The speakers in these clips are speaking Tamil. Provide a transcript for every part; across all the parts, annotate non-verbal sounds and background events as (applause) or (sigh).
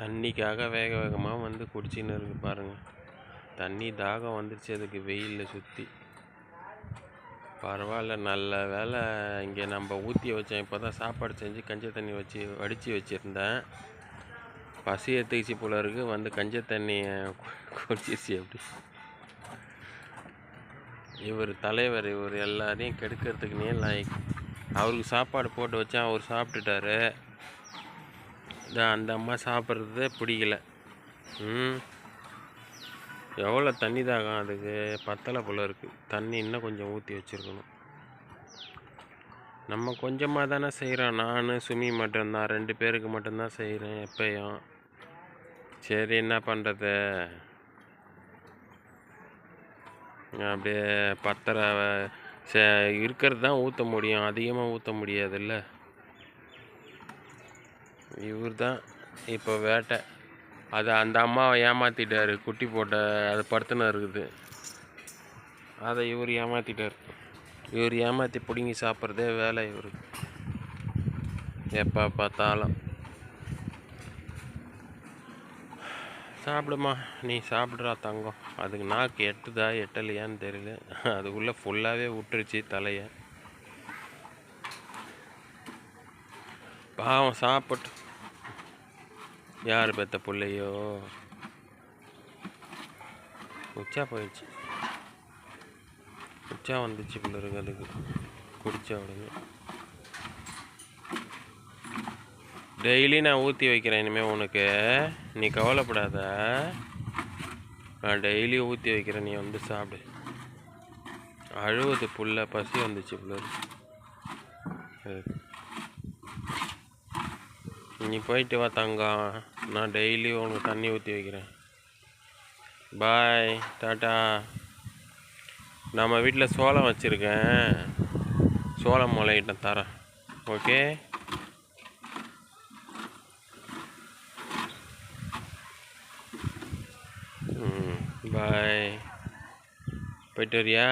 தண்ணிக்காக வேக வேகமாக வந்து குடிச்சின்னு இருக்கு பாருங்கள் தண்ணி தாகம் வந்துருச்சு அதுக்கு வெயிலில் சுற்றி பரவாயில்ல நல்ல வேலை இங்கே நம்ம ஊற்றி வச்சேன். இப்போ தான் சாப்பாடு செஞ்சு கஞ்ச தண்ணி வச்சு வடித்து வச்சுருந்தேன். பசி எடுத்துக்கிச்சு போல இருக்கு. வந்து கஞ்ச தண்ணியை (laughs) குடிச்சிச்சு அப்படி. இவர் தலைவர் இவர் எல்லாரையும் கெடுக்கிறதுக்குனே லாய்க் அவருக்கு சாப்பாடு போட்டு வச்சேன். அவர் சாப்பிட்டுட்டாரு. இந்த அந்த அம்மா சாப்பிட்றது பிடிக்கல. ம். எவ்வளோ தண்ணி தாகம் அதுக்கு? பத்தலை போல இருக்குது தண்ணி இன்னும் கொஞ்சம் ஊற்றி வச்சுருக்கணும். நம்ம கொஞ்சமாக தானே செய்கிறோம் நான் சுமி மட்டும்தான். ரெண்டு பேருக்கு மட்டும்தான் செய்கிறேன் எப்பயும். சரி என்ன பண்ணுறது அப்படியே பத்தரை சே இருக்கிறது தான் ஊற்ற முடியும். அதிகமாக ஊற்ற முடியாதுல்ல? இவர் தான் இப்போ வேட்டை. அது அந்த அம்மாவை ஏமாற்றிட்டாரு குட்டி போட்ட அது படுத்துன இருக்குது. அதை இவர் ஏமாற்றிட்டார் இவர் ஏமாற்றி பிடுங்கி சாப்பிட்றதே வேலை இவருக்கு. எப்போ பார்த்தாலும். சாப்பிடுமா நீ சாப்பிட்றா தங்கம். அதுக்கு நாக்கு எட்டுதா எட்டலையான்னு தெரியல. அதுக்குள்ளே ஃபுல்லாகவே விட்டுருச்சு தலையை. பாவம் சாப்பிட்டு யார் பெத்த பிள்ளையோ? உச்சா போயிடுச்சு. உச்சா வந்துச்சு பிள்ளை அதுக்கு குடிச்ச உடனே. டெய்லி நான் ஊற்றி வைக்கிறேன் இனிமேல் உனக்கு. நீ கவலைப்படாத. நான் டெய்லி ஊற்றி வைக்கிறேன் நீ வந்து சாப்பிடு. அழுவது புல்ல பசி வந்துச்சு பிள்ளை நீ போயிட்டு வா தங்கம் நான் டெய்லி உனக்கு தண்ணி ஊற்றி வைக்கிறேன். பாய் டாட்டா நம்ம வீட்டில் சோளம் வச்சுருக்கேன். சோளம் முளையிட்ட தரேன். ஓகே ம் பாய் போயிட்டு வரியா?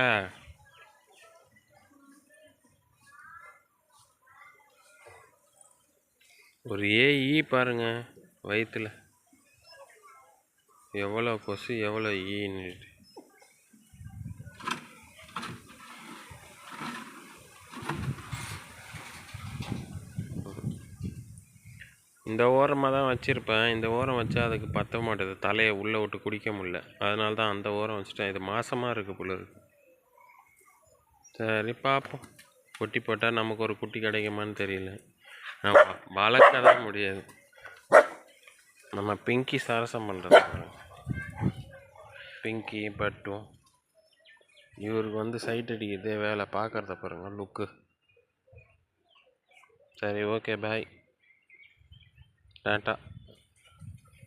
ஒரு ஏ ஈ பாருங்க வயிற்றுல எவ்வளோ கொசு எவ்வளோ ஈன்னு e இந்த ஓரமாக தான் வச்சுருப்பேன். இந்த ஓரம் வச்சா அதுக்கு பத்த மாட்டேது. தலையை உள்ளே விட்டு குடிக்க முடியல. அதனால தான் அந்த ஓரம் வச்சுட்டேன். இது மாசமாக இருக்குது புள்ள சரி பார்ப்போம். குட்டி போட்டால் நமக்கு ஒரு குட்டி கிடைக்குமான்னு தெரியல. வளர்க்க தான் முடியாது. நம்ம பிங்கி சரசம் பண்ணுறது பிங்கி பட்டும் இவருக்கு வந்து சைட் அடிக்கிறதே வேலை பார்க்குறத பாருங்க லுக்கு சரி ஓகே பாய் டாட்டா